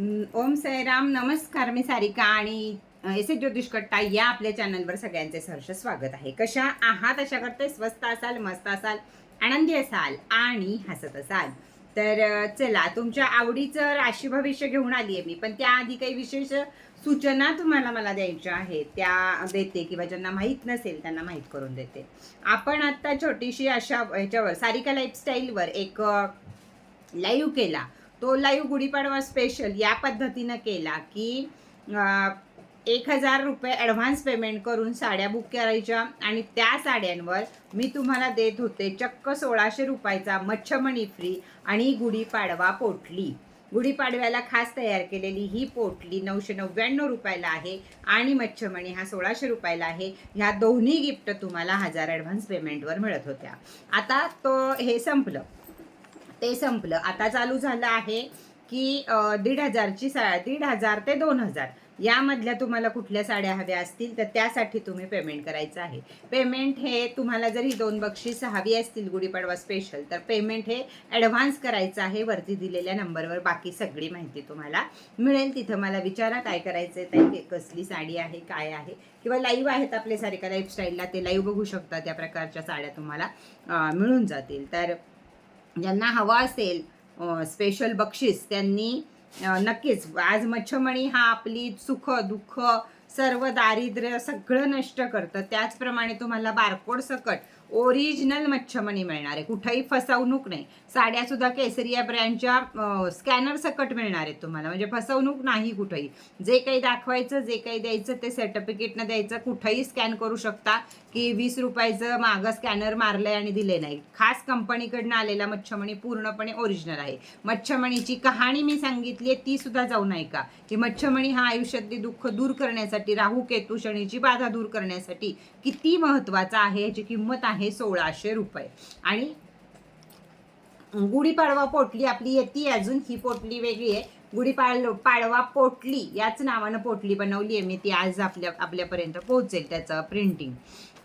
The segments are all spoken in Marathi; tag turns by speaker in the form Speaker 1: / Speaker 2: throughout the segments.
Speaker 1: ओम साईराम नमस्कार मी सारिका आणि एस एस ज्योतिष कट्टा या आपल्या चॅनलवर सगळ्यांचे सहर्ष स्वागत आहे. कशा आहात? अशा करते स्वस्त असाल मस्त असाल आनंदी असाल आणि हसत असाल. तर चला तुमच्या आवडीचं राशी भविष्य घेऊन आली आहे मी. पण त्याआधी काही विशेष सूचना तुम्हाला मला द्यायच्या आहेत. त्या देते किंवा ज्यांना माहीत नसेल त्यांना माहीत करून देते. आपण आता छोटीशी अशा ह्याच्यावर सारिका लाईफस्टाईलवर एक लाईव्ह केला. तो लाईव्ह गुढीपाडवा स्पेशल या पद्धतीनं केला की एक हजार रुपये ॲडव्हान्स पेमेंट करून साड्या बुक करायच्या आणि त्या साड्यांवर मी तुम्हाला देत होते चक्क सोळाशे रुपयाचा मच्छमणी फ्री आणि गुढीपाडवा पोटली. गुढीपाडव्याला खास तयार केलेली ही पोटली नऊशे नव्याण्णव रुपयाला आहे आणि मच्छमणी हा सोळाशे रुपयाला आहे. ह्या दोन्ही गिफ्ट तुम्हाला हजार ॲडव्हान्स पेमेंटवर मिळत होत्या. आता तो हे संपलं. ते संपलं. आता चालू झालं आहे की दीड हजारची सा दीड हजार ते दोन हजार. यामधल्या तुम्हाला कुठल्या साड्या हव्या असतील तर त्यासाठी तुम्ही पेमेंट करायचं आहे. पेमेंट हे तुम्हाला जर ही दोन बक्षीस हवी असतील गुढीपाडवा स्पेशल तर पेमेंट हे ॲडव्हान्स करायचं आहे वरती दिलेल्या नंबरवर बाकी सगळी माहिती तुम्हाला मिळेल. तिथं मला विचारा काय करायचं आहे कसली साडी आहे काय आहे? किंवा लाईव्ह आहेत आपले सारिका लाईफस्टाईलला ते लाईव्ह बघू शकता त्या प्रकारच्या साड्या तुम्हाला मिळून जातील. तर ज्यांना हवा असेल स्पेशल बक्षीस त्यांनी नक्कीच आज मच्छमणी हा आपली सुख दुःख सर्व दारिद्र्य सगळं नष्ट करतं. त्याचप्रमाणे तुम्हाला बारकोड सकट ओरिजिनल मच्छमणी मिळणार आहे. कुठंही फसवणूक नाही. साड्या सुद्धा केसरिया ब्रँडच्या स्कॅनर सकट मिळणार आहेत तुम्हाला. म्हणजे फसवणूक नाही कुठंही. जे काही दाखवायचं जे काही द्यायचं ते सर्टिफिकेटनं द्यायचं कुठंही स्कॅन करू शकता की वीस रुपयाचं मागं स्कॅनर मारलंय आणि दिले नाही. खास कंपनीकडनं आलेला मच्छमणी पूर्णपणे ओरिजिनल आहे. मच्छमणीची कहाणी मी सांगितली आहे ती सुद्धा जाऊन ऐका की मच्छमणी हा आयुष्यातली दुःख दूर करण्यासाठी राहू केतू शनीची बाधा दूर करण्यासाठी किती महत्त्वाचा आहे याची किंमत आहे. सोळाशे रुपये. आणि गुढीपाडवा पोटली आपली येते अजून ही पोटली वेगळी आहे. गुढीपाड पाडवा पोटली याच नावानं पोटली बनवली आहे. मी ती आज आपल्या आपल्यापर्यंत पोहोचेल त्याचं प्रिंटिंग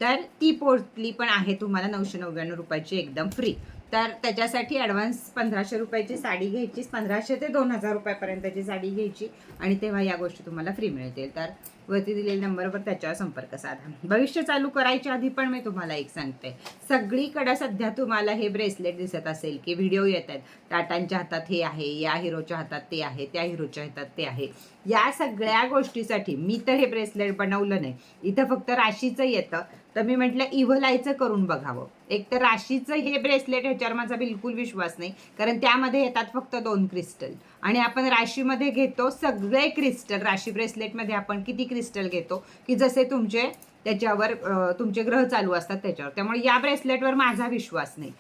Speaker 1: तर ती पोटली पण आहे तुम्हाला नऊशे नव्याण्णव रुपयाची एकदम फ्री तर त्याच्यासाठी ॲडव्हान्स पंधराशे रुपयाची साडी घ्यायची पंधराशे ते दोन हजार रुपयापर्यंतची साडी घ्यायची. आणि तेव्हा या गोष्टी तुम्हाला फ्री मिळतील. तर वरती दिलेल्या नंबरवर त्याच्यावर संपर्क साधा. भविष्य चालू करायच्या आधी पण मी तुम्हाला एक सांगते. सगळीकडे सध्या तुम्हाला हे ब्रेसलेट दिसत असेल की व्हिडिओ येत आहेत. टाटांच्या हातात हे आहे या हिरोच्या हातात ते आहे त्या हिरोच्या हातात ते आहे. या सगळ्या गोष्टीसाठी मी तर हे ब्रेसलेट बनवलं नाही. इथं फक्त राशीचं येतं. तर मी म्हटलं इव्हलायचं करून बघावं. एक तर राशीचं हे ब्रेसलेट ह्याच्यावर माझा बिलकुल विश्वास नाही. कारण त्यामध्ये येतात फक्त दोन क्रिस्टल. आणि आपण राशीमध्ये घेतो सगळे क्रिस्टल. राशी ब्रेसलेटमध्ये आपण किती क्रिस्टल घेतो? की जसे तुमचे त्याच्यावर तुमचे ग्रह चालू असतात त्याच्यावर. त्यामुळे या ब्रेसलेटवर माझा विश्वास नाही.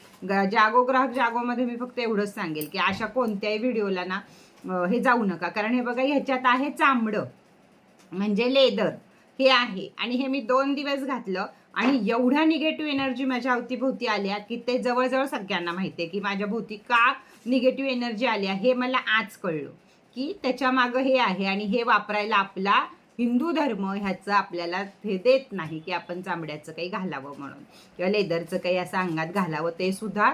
Speaker 1: जागो ग्राहक जागोमध्ये मी फक्त एवढंच सांगेल की अशा कोणत्याही व्हिडिओला ना हे जाऊ नका. कारण हे बघा ह्याच्यात आहे चांबडं म्हणजे लेदर. हे आहे. आणि हे मी दोन दिवस घातलं. आणि एवढ्या निगेटिव्ह एनर्जी माझ्या अवतीभोवती आल्या की ते जवळजवळ सगळ्यांना माहिती आहे की माझ्या भोवती का निगेटिव्ह एनर्जी आल्या हे मला आज कळलं की त्याच्या मागं हे आहे आणि हे वापरायला आपला हिंदू धर्म ह्याचं आपल्याला हे देत नाही की आपण चांबड्याचं काही घालावं म्हणून. किंवा लेदरचं काही असं अंगात घालावं ते सुद्धा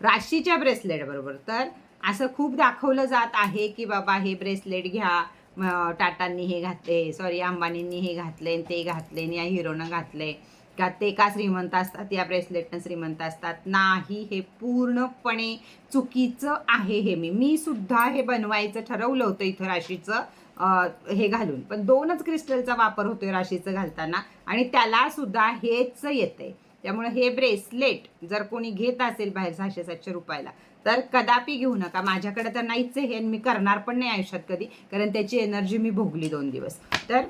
Speaker 1: राशीच्या ब्रेसलेट बरोबर. तर असं खूप दाखवलं जात आहे की बाबा हे ब्रेसलेट घ्या टाटांनी हे घातले सॉरी अंबानींनी हे घातले ते घातले या हिरोनं घातले. का ते का श्रीमंत असतात? या ब्रेसलेटनं श्रीमंत असतात. नाही हे पूर्णपणे चुकीचं आहे हे मी. मी सुद्धा हे बनवायचं ठरवलं होतं इथं राशीचं हे घालून. पण दोनच क्रिस्टलचा वापर होतोय राशीचं घालताना आणि त्याला सुद्धा हेच येतंय. त्यामुळे हे ब्रेसलेट जर कोणी घेत असेल बाहेर सहाशे सातशे रुपयाला तर कदापि घेऊ नका. माझ्याकडे तर नाहीच आहे हे आणि मी करणार पण नाही आयुष्यात कधी कारण त्याची एनर्जी मी भोगली दोन दिवस. तर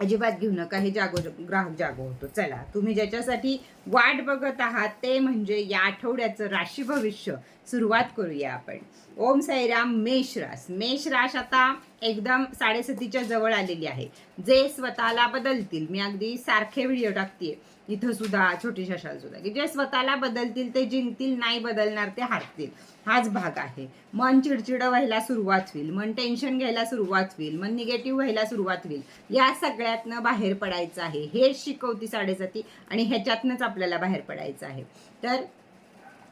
Speaker 1: अजिबात घेऊ नका. हे जागो ग्राहक जागो होतो. चला तुम्ही ज्याच्यासाठी वाट बघत आहात ते म्हणजे या आठवड्याचं राशी भविष्य. सुरुवात करूया आपण. ओम साईराम मेष रास. मेष रास आता एकदम साडेसतीच्या जवळ आलेली आहे. जे स्वतःला बदलतील. मी अगदी सारखे व्हिडिओ टाकते इथं सुद्धा छोटीशा शाल सुद्धा. की जे स्वतःला बदलतील ते जिंकतील नाही बदलणार ते हारतील. हाच भाग आहे. मन चिडचिड व्हायला सुरुवात होईल. मन टेन्शन घ्यायला सुरुवात होईल. मन निगेटिव्ह व्हायला सुरुवात होईल. या सगळ्यातनं बाहेर पडायचं आहे. हेच शिकवती साडेसाती आणि ह्याच्यातनंच आपल्याला बाहेर पडायचं आहे. तर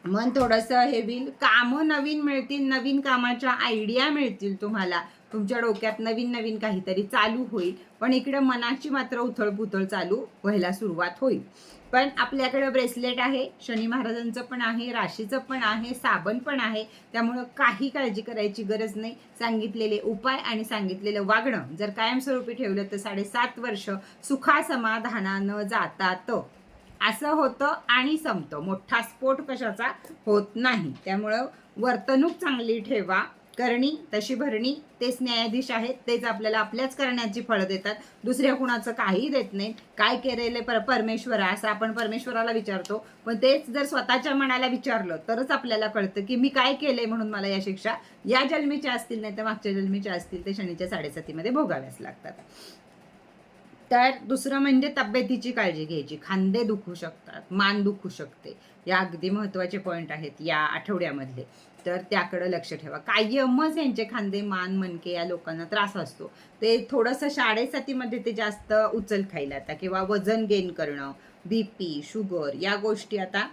Speaker 1: मन थोडंसं हे होईल. कामं नवीन मिळतील. नवीन कामाच्या आयडिया मिळतील तुम्हाला. तुमच्या डोक्यात नवीन नवीन काहीतरी चालू होईल. पण इकडे मनाची मात्र उथळपुथळ चालू व्हायला सुरुवात होईल. पण आपल्याकडे ब्रेसलेट आहे शनी महाराजांचं पण आहे राशीचं पण आहे साबण पण आहे. त्यामुळं काही काळजी करायची गरज नाही. सांगितलेले उपाय आणि सांगितलेलं वागणं जर कायमस्वरूपी ठेवलं तर साडेसात वर्ष सुखासमाधानानं जातात. असं होतं आणि संपतं. मोठा स्फोट कशाचा? होत नाही. त्यामुळं वर्तणूक चांगली ठेवा. करणी तशी भरणी तेच न्यायाधीश आहेत तेच आपल्याला आपल्याच करण्याची फळं देतात. दुसऱ्या कुणाचं काही देत नाही. काय केलेले पर परमेश्वरा असं आपण परमेश्वराला विचारतो. पण तेच जर स्वतःच्या मनाला विचारलं तरच आपल्याला कळतं की मी काय केलंय म्हणून मला या शिक्षा या जन्मीच्या असतील नाही तर मागच्या जन्मीच्या असतील ते शनीच्या साडेसातीमध्ये भोगाव्याच लागतात. तर दुसरं म्हणजे तब्येतीची काळजी घ्यायची. खांदे दुखू शकतात मान दुखू शकते. या अगदी महत्त्वाचे पॉईंट आहेत या आठवड्यामधले. तर त्याकडं लक्ष ठेवा. कायमच यांचे खांदे मान मनके या लोकांना त्रास असतो. ते थोडंसं शाळेसातीमध्ये ते जास्त उचल खायला आता किंवा वजन गेन करणं बी पी शुगर या गोष्टी आता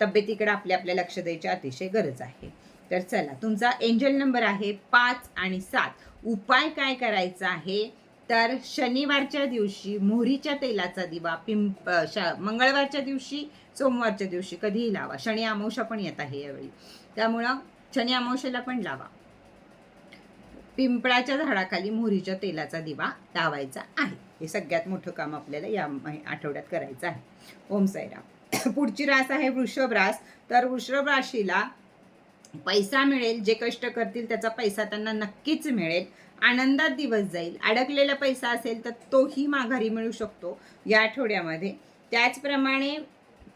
Speaker 1: तब्येतीकडे आपल्या आपल्या लक्ष द्यायची अतिशय गरज आहे. तर चला तुमचा एंजल नंबर आहे पाच आणि सात. उपाय काय करायचा आहे? तर शनिवारच्या दिवशी मोहरीच्या तेलाचा दिवा पिंप श मंगळवारच्या दिवशी सोमवारच्या दिवशी कधीही लावा. शनी अमावश्या पण येत आहे यावेळी. त्यामुळं शनी अमावशेला पण लावा. पिंपळाच्या झाडाखाली मोहरीच्या तेलाचा दिवा लावायचा आहे. हे सगळ्यात मोठं काम आपल्याला या आठवड्यात करायचं आहे. ओम साईराम. पुढची रास आहे वृषभ रास. तर वृषभ राशीला पैसा मिळेल जे कष्ट करतील त्याचा पैसा त्यांना नक्कीच मिळेल. आनंदात दिवस जाईल. अडकलेला पैसा असेल तर तोही माघारी मिळू शकतो या आठवड्यामध्ये. त्याचप्रमाणे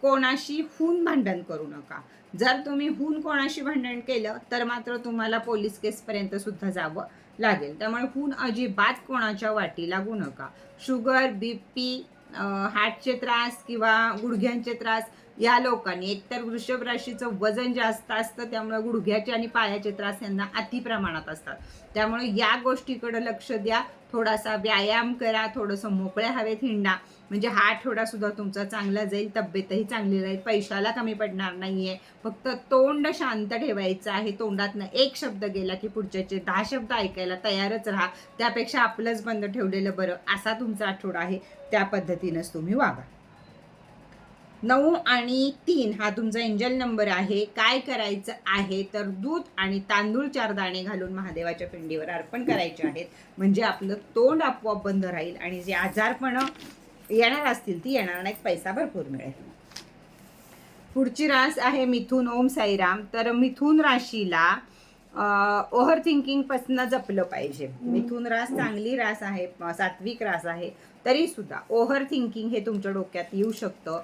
Speaker 1: कोणाशी हून भांडण करू नका. जर तुम्ही हून कोणाशी भांडण केलं तर मात्र तुम्हाला पोलीस केसपर्यंत सुद्धा जावं लागेल. त्यामुळे हून अजिबात कोणाच्या वाटी लागू नका. शुगर बी पी हार्टचे त्रास किंवा गुडघ्यांचे त्रास या लोकांनी. एकतर वृषभ राशीचं वजन जास्त असतं त्यामुळे गुडघ्याचे आणि पायाचे त्रास यांना अति प्रमाणात असतात. त्यामुळे या गोष्टीकडे लक्ष द्या. थोडासा व्यायाम करा थोडंसं मोकळ्या हवेत हिंडा. म्हणजे हा आठवडा सुद्धा तुमचा चांगला जाईल तब्येतही चांगली राहील पैशाला कमी पडणार नाहीये. फक्त तोंड शांत ठेवायचं आहे. तोंडातनं एक शब्द गेला की पुढच्याचे दहा शब्द ऐकायला तयारच राहा. त्यापेक्षा आपलंच बंद ठेवलेलं बरं असा तुमचा आठवडा आहे. त्या पद्धतीनंच तुम्ही वागा. नऊ आणि तीन हा तुमचा एंजल नंबर आहे. काय करायचं आहे तर दूध आणि तांदूळ चार दाणे घालून महादेवाच्या पिंडीवर अर्पण करायचे आहेत. म्हणजे आपलं तोंड आपोआप बंद राहील आणि जे आजारपणं येणार असतील ती येणार नाहीत पैसा भरपूर मिळेल. पुढची रास आहे मिथून ओम साईराम. तर मिथून राशीला ओव्हर थिंकिंगपासून जपलं पाहिजे. मिथून रास चांगली रास आहे सात्विक रास आहे तरी सुद्धा ओव्हर थिंकिंग हे तुमच्या डोक्यात येऊ शकतं.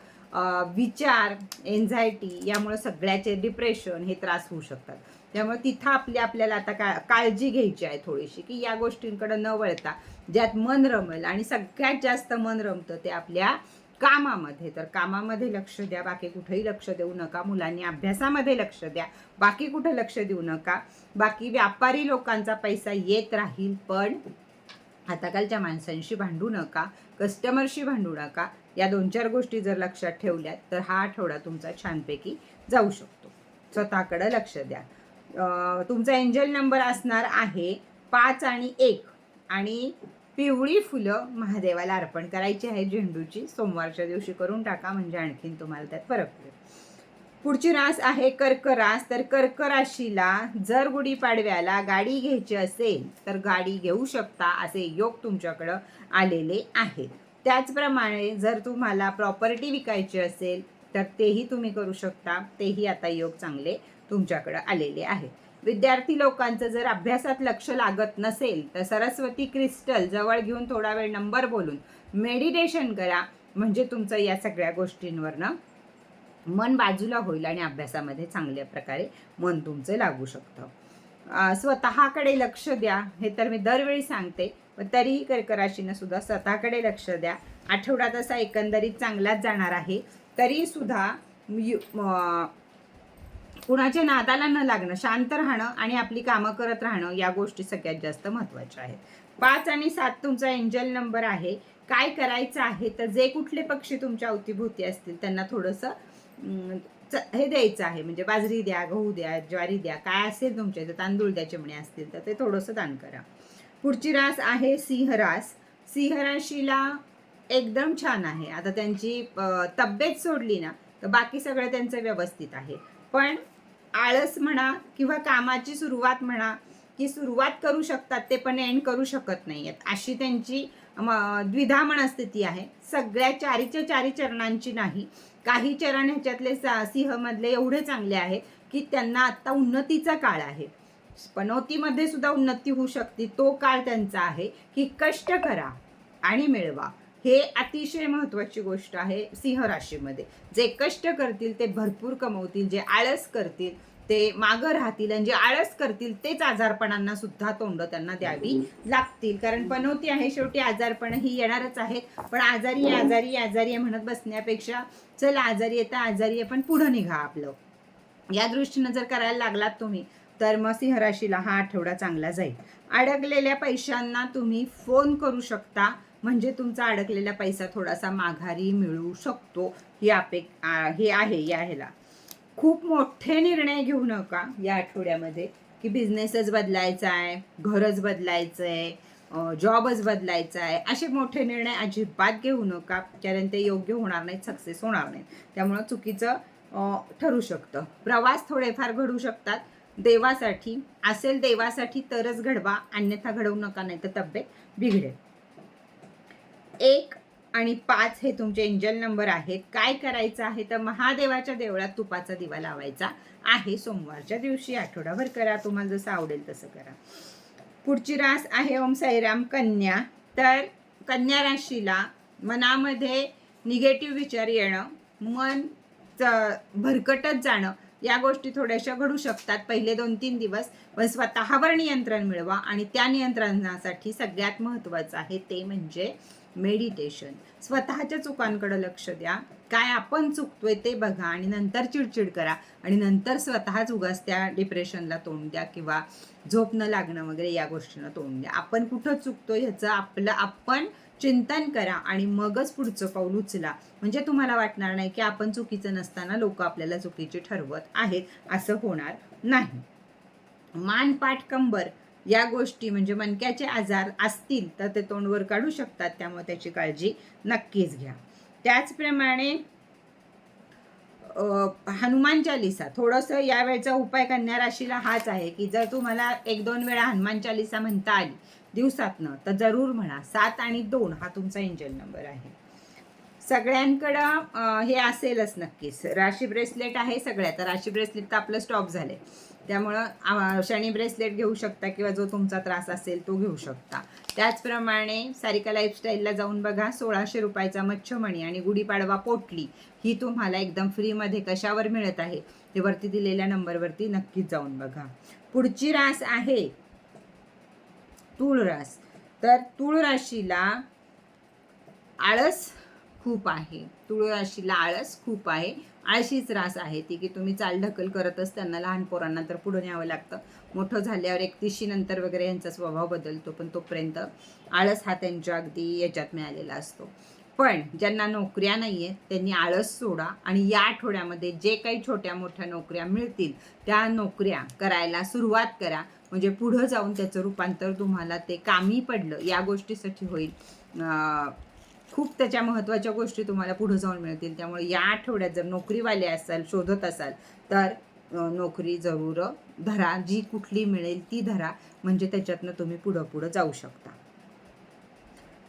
Speaker 1: विचार एन्झायटी यामुळे सगळ्याचे डिप्रेशन हे त्रास होऊ शकतात. त्यामुळे तिथं आपली आपल्याला आता का काळजी घ्यायची आहे थोडीशी की या गोष्टींकडे न वळता ज्यात मन रमेल आणि सगळ्यात जास्त मन रमतं ते आपल्या कामामध्ये. तर कामामध्ये लक्ष द्या बाकी कुठेही लक्ष देऊ नका. मुलांनी अभ्यासामध्ये लक्ष द्या. बाकी कुठं लक्ष देऊ नका. बाकी व्यापारी लोकांचा पैसा येत राहील पण हाताखालच्या माणसांशी भांडू नका कस्टमरशी भांडू नका. या दोन चार गोष्टी जर लक्षात ठेवल्यात तर हा आठवडा तुमचा छानपैकी जाऊ शकतो. स्वतःकडं लक्ष द्या. तुमचा एंजल नंबर असणार आहे पाच आणि एक. आणि पिवळी फुलं महादेवाला अर्पण करायची आहे. झेंडूची सोमवारच्या दिवशी करून टाका म्हणजे आणखीन तुम्हाला त्यात फरक पडेल. पुढची रास आहे कर्क रास तर कर्क राशीला जर गुढीपाडव्याला गाडी घ्यायची असेल तर गाडी घेऊ शकता असे योग तुमच्याकडं आलेले आहेत. त्याचप्रमाणे जर तुम्हाला प्रॉपर्टी विकायची असेल तर तेही तुम्ही करू शकता. तेही आता योग चांगले तुमच्याकडं आलेले आहेत. विद्यार्थी लोकांचं जर अभ्यासात लक्ष लागत नसेल तर सरस्वती क्रिस्टल जवळ घेऊन थोडा वेळ नंबर बोलून मेडिटेशन करा. म्हणजे तुमचं या सगळ्या गोष्टींवरनं मन बाजूला होईल आणि अभ्यासामध्ये चांगल्या प्रकारे मन तुमचं लागू शकतं. स्वतःकडे लक्ष द्या. हे तर मी दरवेळी सांगते. पण तरीही कर्कराशीनं सुद्धा स्वतःकडे लक्ष द्या. आठवडा तसा एकंदरीत चांगलाच जाणार आहे. तरीसुद्धा यु- कुणाच्या नादाला न लागणं शांत राहणं आणि आपली कामं करत राहणं या गोष्टी सगळ्यात जास्त महत्त्वाच्या आहेत. पाच आणि सात तुमचा एंजल नंबर आहे. काय करायचं आहे तर जे कुठले पक्षी तुमच्या अवतीभोवती असतील त्यांना थोडंसं च- हे द्यायचं आहे. म्हणजे बाजरी द्या गहू द्या ज्वारी द्या काय असेल तुमच्या इथं तांदूळ द्या चिमणे असतील तर ते थोडंसं दान करा. पुढची रास आहे सिंह रास सिंह राशीला एकदम छान आहे. आता त्यांची तब्येत सोडली ना तर बाकी सगळं त्यांचं व्यवस्थित आहे. पण आळस म्हणा किंवा कामाची सुरुवात म्हणा की सुरुवात करू शकतात ते पण एंड करू शकत नाही आहेत अशी त्यांची म, द्विधा मनस्थिती आहे. सगळ्या चारीच्या चारी चरणांची नाही. काही चरण ह्याच्यातले सा- सिंहमधले एवढे चांगले आहेत की त्यांना आत्ता उन्नतीचा काळ आहे. पनौतीमध्ये सुद्धा उन्नती होऊ शकते. तो काळ त्यांचा आहे की कष्ट करा आणि मिळवा. हे अतिशय महत्त्वाची गोष्ट आहे सिंह राशीमध्ये. जे कष्ट करतील ते भरपूर कमवतील जे आळस करतील ते मागं राहतील आणि जे आळस करतील तेच आजारपणांना सुद्धा तोंड त्यांना द्यावी लागतील. कारण पनवती आहे शेवटी आजारपण ही येणारच आहेत. पण आजारी आजारी आजारी म्हणत बसण्यापेक्षा चल आजारी येतं आजारी पण पुढं निघा आपलं. या दृष्टीनं जर करायला लागलात तुम्ही तर मग सिंह राशीला हा आठवडा चांगला जाईल. अडकलेल्या पैशांना तुम्ही फोन करू शकता. म्हणजे तुमचा अडकलेला पैसा थोडासा माघारी मिळू शकतो. ही अपे हे आहे या ह्याला. खूप मोठे निर्णय घेऊ नका या आठवड्यामध्ये की बिझनेसच बदलायचा आहे घरच बदलायचं आहे जॉबच बदलायचा आहे असे मोठे निर्णय अजिबात घेऊ नका कारण ते योग्य होणार नाहीत सक्सेस होणार नाहीत. त्यामुळं चुकीचं ठरू शकतं. प्रवास थोडेफार घडू शकतात. देवासाठी असेल देवासाठी तरच घडवा अन्यथा घडवू नका नाही तर तब्येत बिघडेल. एक आणि पाच हे तुमचे एंजल नंबर आहेत. काय करायचं आहे? तर महादेवाच्या देवळात तुपाचा दिवा लावायचा आहे. सोमवारच्या दिवशी आठवडाभर करा. तुम्हाला जसं आवडेल तसं करा. पुढची रास आहे ओम साईराम कन्या. तर कन्या राशीला मनामध्ये निगेटिव्ह विचार येणं मन च- भरकटत जाणं या गोष्टी थोड्याशा घडू शकतात. पहिले दोन तीन दिवस पण स्वतःवर नियंत्रण मिळवा आणि त्या नियंत्रणासाठी सगळ्यात महत्त्वाचं आहे ते म्हणजे मेडिटेशन. स्वतःच्या चुकांकडे लक्ष द्या. काय आपण चुकतोय ते बघा आणि नंतर चिडचिड करा. आणि नंतर स्वतःच उगाच त्या डिप्रेशनला तोंड द्या किंवा झोप न लागणं वगैरे या गोष्टींना तोंड द्या. आपण कुठं चुकतोय ह्याचं आपलं आपण चिंतन करा आणि मगच पुढचं पाऊल उचला. म्हणजे तुम्हाला वाटणार नाही की आपण चुकीचं नसताना लोक आपल्याला चुकीचे ठरवत आहेत. असं होणार नाही. मान पाठ कंबर. या गोष्टी म्हणजे मणक्याचे आजार असतील तर ते तोंडवर काढू शकतात. त्यामुळे त्याची काळजी नक्कीच घ्या. त्याचप्रमाणे हनुमान चालिसा. थोडंसं यावेळचा उपाय कन्या राशीला हाच आहे की जर तुम्हाला एक दोन वेळा हनुमान चालिसा म्हणता आली दिवसातनं तर जरूर म्हणा. सात आणि दोन हा तुमचा एंजल नंबर आहे. सगळ्यांकडं हे असेलच नक्कीच. राशी ब्रेसलेट आहे सगळ्या तर राशी ब्रेसलेट तर आपलं स्टॉप झाले त्यामुळं शनी ब्रेसलेट घेऊ शकता किंवा जो तुमचा त्रास असेल तो घेऊ शकता. त्याचप्रमाणे सारिका लाईफस्टाईलला जाऊन बघा सोळाशे रुपयाचा मच्छमणी आणि गुढीपाडवा पोटली ही तुम्हाला एकदम फ्रीमध्ये कशावर मिळत आहे ते वरती दिलेल्या नंबरवरती नक्कीच जाऊन बघा. पुढची रास आहे तूळ रास तर तूळ राशीला आळस खूप आहे. तुळ राशीला आळस खूप आहे. आळशीच रास आहे ती की तुम्ही चालढकल करतच त्यांना लहान पोरांना तर पुढं न्यावं लागतं. मोठं झाल्यावर एकतीसशी नंतर वगैरे यांचा स्वभाव बदलतो पण तोपर्यंत आळस हा त्यांच्या अगदी याच्यात मिळालेला असतो. पण ज्यांना नोकऱ्या नाही आहेत त्यांनी आळस सोडा आणि या आठवड्यामध्ये जे काही छोट्या मोठ्या नोकऱ्या मिळतील त्या नोकऱ्या करायला सुरुवात करा. म्हणजे पुढं जाऊन त्याचं रूपांतर तुम्हाला ते कामी पडलं या गोष्टीसाठी होईल. खूप त्याच्या महत्त्वाच्या गोष्टी तुम्हाला पुढे जाऊन मिळतील. त्यामुळे या आठवड्यात जर नोकरीवाले असाल शोधत असाल तर नोकरी जरूर धरा. जी कुठली मिळेल ती धरा. म्हणजे त्याच्यातनं तुम्ही पुढं पुढं जाऊ शकता.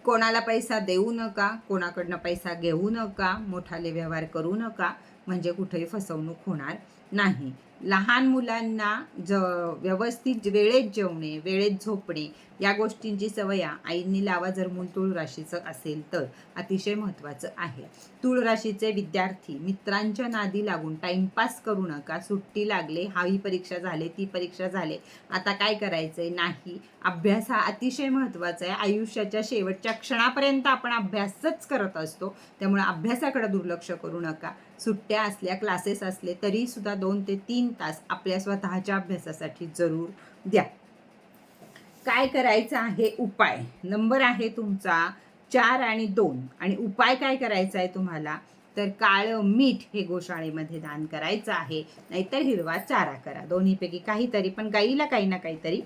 Speaker 1: कोणाला पैसा देऊ नका कोणाकडनं पैसा घेऊ नका मोठाले व्यवहार करू नका म्हणजे कुठेही फसवणूक होणार नाही. लहान मुलांना ज व्यवस्थित वेळेत जेवणे वेळेत झोपणे या गोष्टींची सवय आईंनी लावा जर मूल तुळ राशीचं असेल तर अतिशय महत्त्वाचं आहे. तुळ राशीचे विद्यार्थी मित्रांच्या नादी लागून टाइमपास करू नका सुट्टी लागले हा ही परीक्षा झाले ती परीक्षा झाले आता काय करायचंय? नाही. अभ्यास हा अतिशय महत्त्वाचा आहे. आयुष्याच्या शेवटच्या क्षणापर्यंत आपण अभ्यासच करत असतो. त्यामुळे अभ्यासाकडे दुर्लक्ष करू नका. सुट्ट्या असल्या क्लासेस असले तरी सुद्धा दोन ते तीन तास आपल्या स्वतःच्या अभ्यासासाठी जरूर द्या. काय करायचं आहे? उपाय. नंबर आहे तुमचा चार आणि दोन. आणि उपाय काय करायचा आहे तुम्हाला? तर काळं मीठ हे गोशाळेमध्ये दान करायचं आहे. नाहीतर हिरवा चारा करा. दोन्हीपैकी काहीतरी पण गाईला काही ना काहीतरी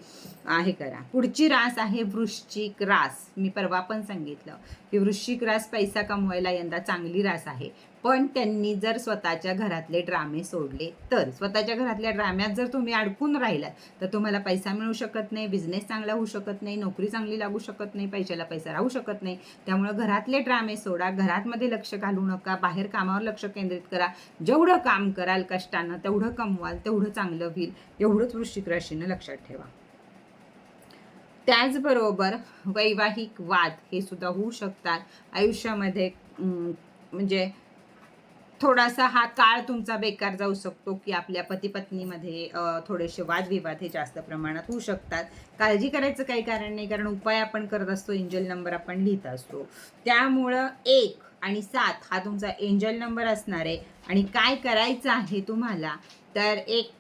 Speaker 1: आहे करा. पुढची रास आहे वृश्चिक रास. मी परवा पण सांगितलं की वृश्चिक रास पैसा कमवायला यंदा चांगली रास आहे. पण त्यांनी जर स्वतःच्या घरातले ड्रामे सोडले तर स्वतःच्या घरातल्या ड्राम्यात जर तुम्ही अडकून राहिलात तर तुम्हाला पैसा मिळू शकत नाही बिझनेस चांगला होऊ शकत नाही नोकरी चांगली लागू शकत नाही पैशाला पैसा राहू शकत नाही. त्यामुळे घरातले ड्रामे सोडा घरातमध्ये लक्ष घालू नका बाहेर कामावर लक्ष केंद्रित करा. जेवढं काम कराल कष्टानं तेवढं कमवाल तेवढं चांगलं होईल. एवढंच वृश्चिक राशीनं लक्षात ठेवा. त्याचबरोबर वैवाहिक वाद हे सुद्धा होऊ शकतात. आयुष्यामध्ये म्हणजे थोडासा हा काळ तुमचा बेकार जाऊ शकतो की आपल्या पती पत्नीमध्ये थोडेसे वादविवाद हे जास्त प्रमाणात होऊ शकतात. काळजी करायचं काही कारण नाही कारण उपाय आपण करत असतो एंजल नंबर आपण लिहित असतो. त्यामुळं एक आणि सात हा तुमचा एंजल नंबर असणार आहे. आणि काय करायचं आहे तुम्हाला? तर एक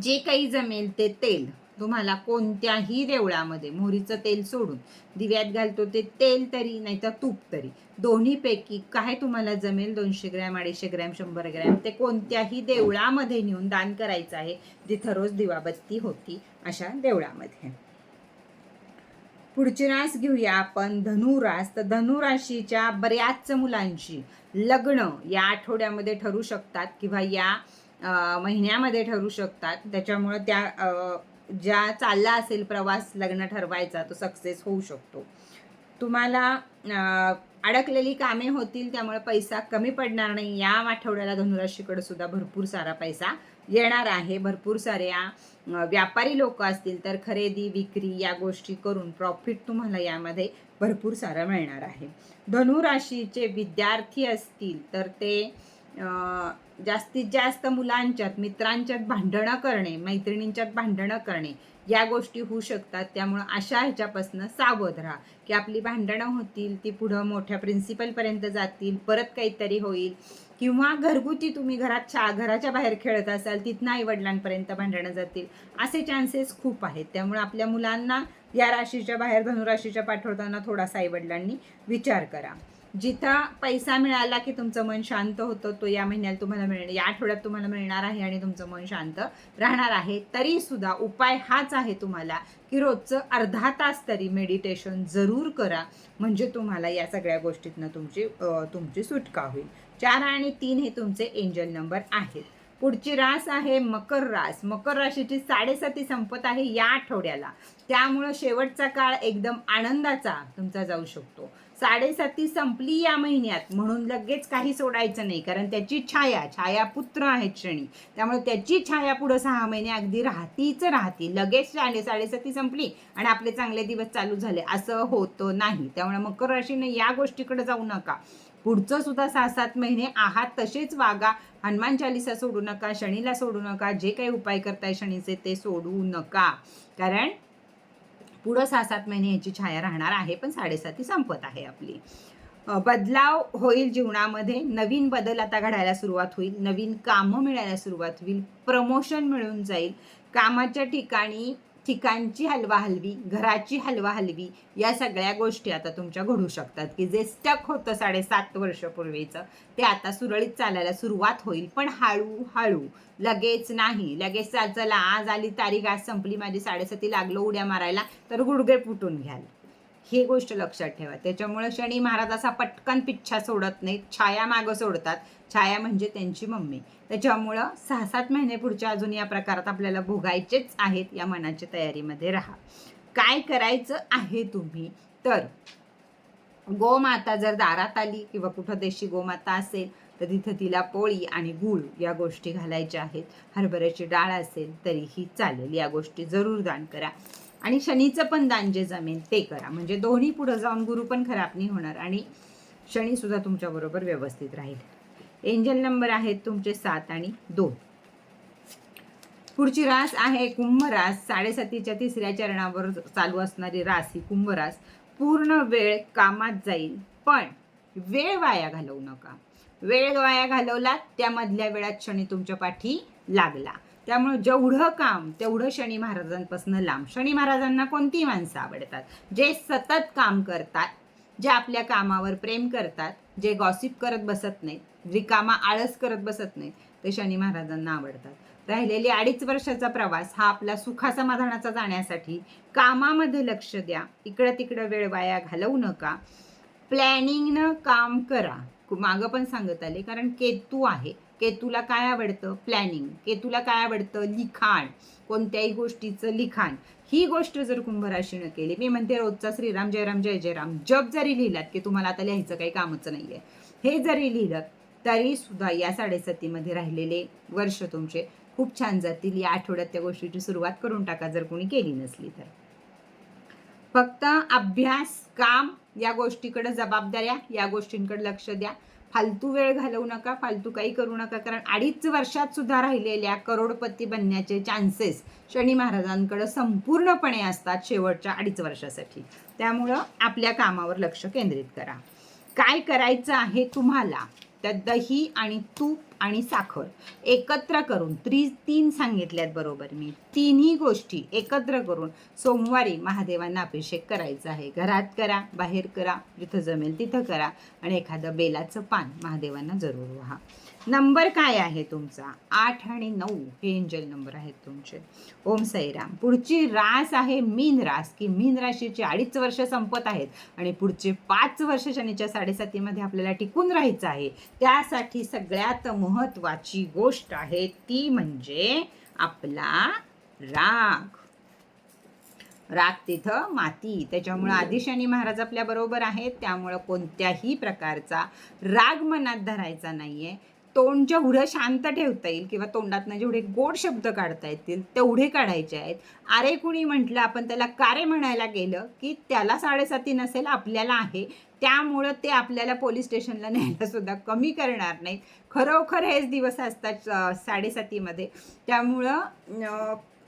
Speaker 1: जे काही जमेल ते तेल. तुम्हाला कोणत्याही देवळामध्ये मोहरीचं तेल सोडून दिव्यात घालतो ते तेल तरी नाहीतर तूप तरी. दोन्हीपैकी काय तुम्हाला जमेल? दोनशे ग्रॅम अडीचशे ग्रॅम शंभर ग्रॅम? ते कोणत्याही देवळामध्ये नेऊन दान करायचं आहे जिथं रोज दिवाबत्ती होती अशा देवळामध्ये. पुढची रास घेऊया आपण धनुरास तर धनुराशीच्या बऱ्याच मुलांशी लग्न या आठवड्यामध्ये ठरू शकतात किंवा या महिन्यामध्ये ठरू शकतात. त्याच्यामुळं त्या अं, ज्या चालला असेल प्रवास लग्न ठरवायचा तो सक्सेस होऊ शकतो. तुम्हाला अडकलेली कामे होतील त्यामुळे पैसा कमी पडणार नाही. या आठवड्याला धनुराशीकडे सुद्धा भरपूर सारा पैसा येणार आहे. भरपूर साऱ्या व्यापारी लोक असतील तर खरेदी विक्री या गोष्टी करून प्रॉफिट तुम्हाला यामध्ये भरपूर सारं मिळणार आहे. धनुराशीचे विद्यार्थी असतील तर ते जास्तीत जास्त मुलांच्यात मित्रांच्यात भांडणं करणे मैत्रिणींच्यात भांडणं करणे या गोष्टी होऊ शकतात. त्यामुळं अशा ह्याच्यापासून सावध राहा. की आपली भांडणं होतील ती पुढं मोठ्या प्रिन्सिपलपर्यंत जातील परत काहीतरी होईल. किंवा घरगुती तुम्ही घरात छा घराच्या बाहेर खेळत असाल तिथनं आईवडिलांपर्यंत भांडणं जातील. असे चान्सेस खूप आहेत. त्यामुळे आपल्या मुलांना या राशीच्या बाहेर धनुराशीच्या पाठवताना थोडासा आईवडिलांनी विचार करा. जिथं पैसा मिळाला की तुमचं मन शांत होतं तो या महिन्याला तुम्हाला मिळणार या आठवड्यात तुम्हाला मिळणार आहे आणि तुमचं मन शांत राहणार आहे. तरी सुद्धा उपाय हाच आहे तुम्हाला की रोजचं अर्धा तास तरी मेडिटेशन जरूर करा. म्हणजे तुम्हाला या सगळ्या गोष्टीतनं तुमची तुमची सुटका होईल. चार आणि तीन हे तुमचे एंजल नंबर आहेत. पुढची रास आहे मकर रास. मकर राशीची साडेसाती संपत आहे या आठवड्याला. त्यामुळं शेवटचा काळ एकदम आनंदाचा तुमचा जाऊ शकतो. साडेसाती संपली या महिन्यात. म्हणून लगेच काही सोडायचं नाही. कारण त्याची छाया छाया पुत्र आहेत शनी. त्यामुळे त्याची छाया पुढं सहा महिने अगदी राहतीच राहती. लगेच साडे साडेसाती संपली आणि आपले चांगले दिवस चालू झाले. असं होतं नाही. त्यामुळे मकर राशीने या गोष्टीकडे जाऊ नका. पुढचं सुद्धा सहा सात महिने आहात तसेच वागा. हनुमान चालिसा सोडू नका शनीला सोडू नका. जे काही उपाय करताय शनीचे ते सोडू नका. कारण पुढं सहा सात महिने याची छाया राहणार आहे पण साडेसाती संपत आहे आपली. बदलाव होईल जीवनामध्ये नवीन बदल आता घडायला सुरुवात होईल नवीन कामं मिळायला सुरुवात होईल प्रमोशन मिळून जाईल कामाच्या ठिकाणी ठिकाणची हलवा हलवी घराची हलवा हलवी या सगळ्या गोष्टी आता तुमच्या घडू शकतात. की जे स्टक होतं साडेसात वर्षापूर्वीचं ते आता सुरळीत चालायला सुरुवात होईल. पण हळूहळू लगेच नाही. लगेच चला आज आली तारीख आज संपली माझी साडेसाती लागलो उड्या मारायला तर गुडघे फुटून घ्याल. ही गोष्ट लक्षात ठेवा. त्याच्यामुळे शनी महाराज असा पटकन पिच्छा सोडत नाहीत. छाया मागं सोडतात. छाया म्हणजे त्यांची मम्मी. त्याच्यामुळं सहा सात महिने पुढच्या अजून या प्रकारात आपल्याला भोगायचेच आहेत या मनाच्या तयारीमध्ये राहा. काय करायचं आहे तुम्ही? तर गोमाता जर दारात आली किंवा कुठं देशी गोमाता असेल तर तिथं तिला पोळी आणि गूळ या गोष्टी घालायच्या आहेत. हरभऱ्याची डाळ असेल तरीही चालेल. या गोष्टी जरूर दान करा. आणि शनीचं पण दान जे जमेल ते करा. म्हणजे दोन्ही पुढं जाऊन गुरु पण खराब नाही होणार आणि शनीसुद्धा तुमच्याबरोबर व्यवस्थित राहील. एंजल नंबर आहेत तुमचे सात आणि दोन. पुढची रास आहे कुंभ रास. साडेसातीच्या तिसऱ्या चरणावर चालू असणारी रास ही कुंभ रास. पूर्ण वेळ कामात जाईल पण वेळ वाया घालवू नका. वेळ वाया घालवला त्यामधल्या वेळात शनी तुमच्या पाठी लागला. त्यामुळे जेवढं काम तेवढं शनी महाराजांपासून लांब. शनी महाराजांना कोणती माणसं आवडतात? जे सतत काम करतात जे आपल्या कामावर प्रेम करतात जे गॉसिप करत बसत नाहीत रिकामा आळस करत बसत नाहीत ते शनी महाराजांना आवडतात. राहिलेली अडीच वर्षाचा प्रवास हा आपला सुखासमाधानाचा जाण्यासाठी कामामध्ये लक्ष द्या. इकडं तिकडं वेळ वाया घालवू नका. प्लॅनिंगनं काम करा. मागं पण सांगत आले कारण केतू आहे. केतूला काय आवडतं? प्लॅनिंग. केतूला काय आवडतं? लिखाण. कोणत्याही गोष्टीचं लिखाण. ही गोष्ट जर कुंभ राशीनं केली मी म्हणते रोजचा श्रीराम जयराम जय जयराम जप जरी लिहिलात की तुम्हाला आता लिहायचं काही कामच नाहीये. हे जरी लिहिलं तरी सुद्धा या साडेसातीमध्ये राहिलेले वर्ष तुमचे खूप छान जातील. या आठवड्यात त्या गोष्टीची सुरुवात करून टाका जर कोणी केली नसली तर. फक्त अभ्यास काम या गोष्टीकडे जबाबदाऱ्या या गोष्टींकडे लक्ष द्या. फालतू वेळ घालवू नका फालतू काही करू नका कारण अडीच वर्षात सुद्धा राहिलेल्या करोडपती बनण्याचे चान्सेस शनी महाराजांकडे संपूर्णपणे असतात शेवटच्या अडीच वर्षासाठी. त्यामुळं आपल्या कामावर लक्ष केंद्रित करा. काय करायचं आहे तुम्हाला? त्यात दही आणि तूप आणि साखर एकत्र करून त्री तीन सांगितल्यात बरोबर मी. तिन्ही गोष्टी एकत्र करून सोमवारी महादेवांना अभिषेक करायचा आहे. घरात करा बाहेर करा जिथं जमेल तिथं करा आणि एखादं बेलाचं पान महादेवांना जरूर व्हा. नंबर काय आहे तुमचा? आठ आणि नऊ हे एंजल नंबर आहेत तुमचे. ओम साईराम. पुढची रास आहे मीन रास की मीन राशीची अडीच वर्ष संपत आहेत आणि पुढचे पाच वर्ष शनीच्या साडेसातीमध्ये आपल्याला टिकून राहायचं आहे. त्यासाठी सगळ्यात महत्त्वाची गोष्ट आहे ती म्हणजे आपला राग. राग तिथं माती. त्याच्यामुळं आधी शनी महाराज आपल्या बरोबर आहेत. त्यामुळं कोणत्याही प्रकारचा राग मनात धरायचा नाहीये. तोंड जेवढं शांत ठेवता येईल किंवा तोंडातनं जेवढे गोड शब्द काढता येतील तेवढे काढायचे आहेत. अरे कुणी म्हटलं आपण त्याला कारे म्हणायला गेलं की त्याला साडेसाती नसेल आपल्याला आहे. त्यामुळं ते आपल्याला पोलीस स्टेशनला न्यायला सुद्धा कमी करणार नाहीत. खरोखर हेच दिवस असतात साडेसातीमध्ये. त्यामुळं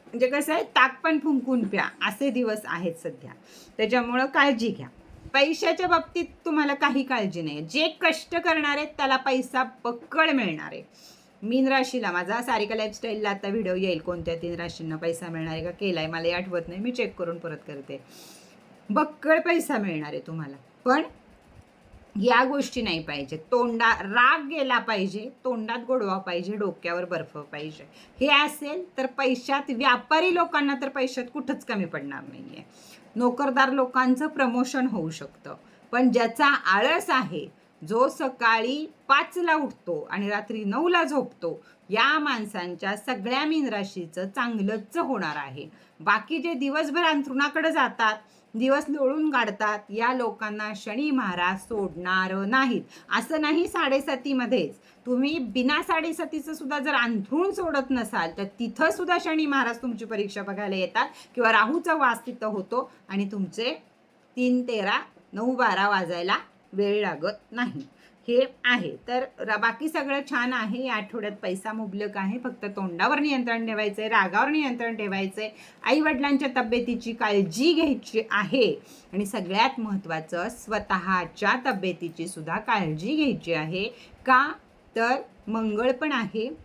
Speaker 1: म्हणजे कसं आहे ताक पण फुंकून प्या. असे दिवस आहेत सध्या. त्याच्यामुळं काळजी घ्या. पैशाच्या बाबतीत तुम्हाला काही काळजी नाही जे कष्ट करणार आहेत त्याला पैसा पक्कड मिळणार. आहे मीन राशीला माझा सारिका लाईफस्टाईलला आता व्हिडिओ येईल. कोणत्या तीन राशींना पैसा मिळणार आहे का केला आहे मला हे आठवत नाही. मी चेक करून परत करते. बक्कळ पैसा मिळणार आहे तुम्हाला. पण या गोष्टी नाही पाहिजे तोंडा राग गेला पाहिजे. तोंडात गोडवा पाहिजे. डोक्यावर बर्फ पाहिजे. हे असेल तर पैशात व्यापारी लोकांना तर पैशात कुठंच कमी पडणार नाहीये. नोकरदार लोकांचं प्रमोशन होऊ शकतं. पण ज्याचा आळस आहे जो सकाळी पाचला उठतो आणि रात्री नऊला झोपतो या माणसांच्या सगळ्या मीन राशीचं चांगलंच होणार आहे. बाकी जे दिवसभर अंथरुणाकडे जातात दिवस लोळून काढतात. या लोकांना शनी महाराज सोडणार नाहीत. असं नाही साडेसातीमध्येच. तुम्ही बिना साडेसातीचं सुद्धा जर अंथरूण सोडत नसाल तर तिथं सुद्धा शनी महाराज तुमची परीक्षा बघायला येतात किंवा राहूचा वास तिथं होतो आणि तुमचे तीन तेरा नऊ बारा वाजायला वेळ लागत नाही. हे आहे. तर र- बाकी सगळं छान आहे. या आठवड्यात पैसा मुबलक आहे. फक्त तोंडावर नियंत्रण ठेवायचं आहे रागावर नियंत्रण ठेवायचं आहे आईवडिलांच्या तब्येतीची काळजी घ्यायची आहे. आणि सगळ्यात महत्त्वाचं स्वतःच्या तब्येतीची सुद्धा काळजी घ्यायची आहे. का? तर मंगळ पण आहे.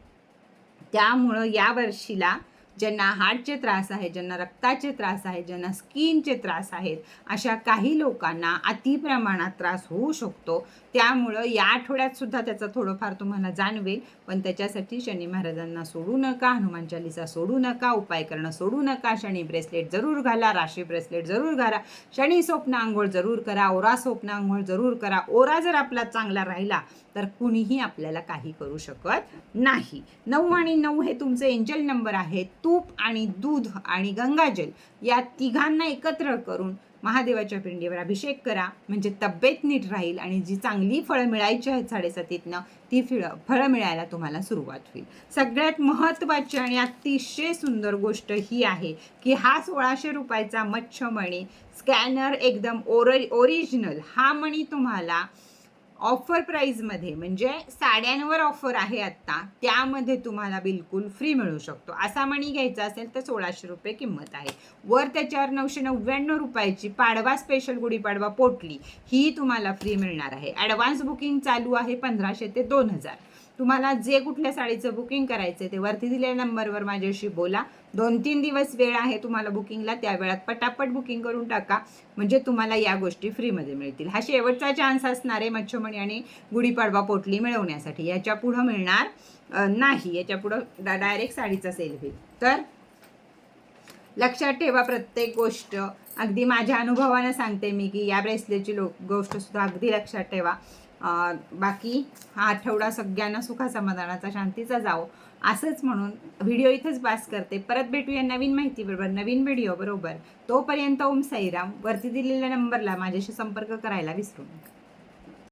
Speaker 1: त्यामुळं या वर्षीला ज्यांना हार्टचे त्रास आहेत ज्यांना रक्ताचे त्रास आहेत ज्यांना स्किनचे त्रास आहेत अशा काही लोकांना अति प्रमाणात त्रास होऊ शकतो. त्यामुळं या आठवड्यात सुद्धा त्याचं थोडंफार तुम्हाला जाणवेल पण त्याच्यासाठी शनी महाराजांना सोडू नका हनुमान चालिसा सोडू नका उपाय करणं सोडू नका शनी ब्रेसलेट जरूर घाला राशी ब्रेसलेट जरूर घाला शनी स्वप्न आंघोळ जरूर करा ओरा स्वप्न आंघोळ जरूर करा ओरा जर आपला चांगला राहिला तर कुणीही आपल्याला काही करू शकत नाही. नऊ आणि नऊ हे तुमचे एंजल नंबर आहेत. तूप आणि दूध आणि गंगाजल या तिघांना एकत्र करून महादेवाच्या पिंडीवर अभिषेक करा. म्हणजे तब्येत नीट राहील आणि जी चांगली फळं मिळायची आहेत साडेसातीतनं ती फिळं फळं मिळायला तुम्हाला सुरुवात होईल. सगळ्यात महत्त्वाची आणि अतिशय सुंदर गोष्ट ही आहे की हा सोळाशे रुपयाचा मच्छमणी स्कॅनर एकदम ओर ओरिजिनल. हा मणी तुम्हाला ऑफर प्राईजमध्ये म्हणजे साड्यांवर ऑफर आहे आत्ता त्यामध्ये तुम्हाला बिलकुल फ्री मिळू शकतो. असा मणी घ्यायचा असेल तर सोळाशे रुपये किंमत आहे. वर त्याच्यावर नऊशे नव्याण्णव रुपयाची पाडवा स्पेशल गुढीपाडवा पोटली ही तुम्हाला फ्री मिळणार आहे. ॲडव्हान्स बुकिंग चालू आहे पंधराशे ते दोन हजार. तुम्हाला जे कुठल्या साडीचं बुकिंग करायचं ते वरती दिलेल्या नंबरवर माझ्याशी बोला. दोन तीन दिवस वेळ आहे तुम्हाला बुकिंगला त्या वेळात पटापट बुकिंग करून टाका. म्हणजे तुम्हाला या गोष्टी फ्रीमध्ये मिळतील. हा शेवटचा चान्स असणार आहे मच्छमणी आणि गुढीपाडवा पोटली मिळवण्यासाठी. याच्या पुढं मिळणार नाही. याच्या पुढं डायरेक्ट साडीचा सेल होईल. तर लक्षात ठेवा प्रत्येक गोष्ट. अगदी माझ्या अनुभवानं सांगते मी की या ब्रेसलेटची लो गोष्ट सुद्धा अगदी लक्षात ठेवा. बाकी हा आठवडा सगळ्यांना सुखा समाधानाचा शांतीचा जावो. असंच म्हणून व्हिडिओ इथंच पास करते. परत भेटूया नवीन माहिती बरोबर नवीन व्हिडिओ बरोबर. तोपर्यंत ओम साईराम. वरती दिलेल्या नंबरला माझ्याशी संपर्क करायला विसरू नका.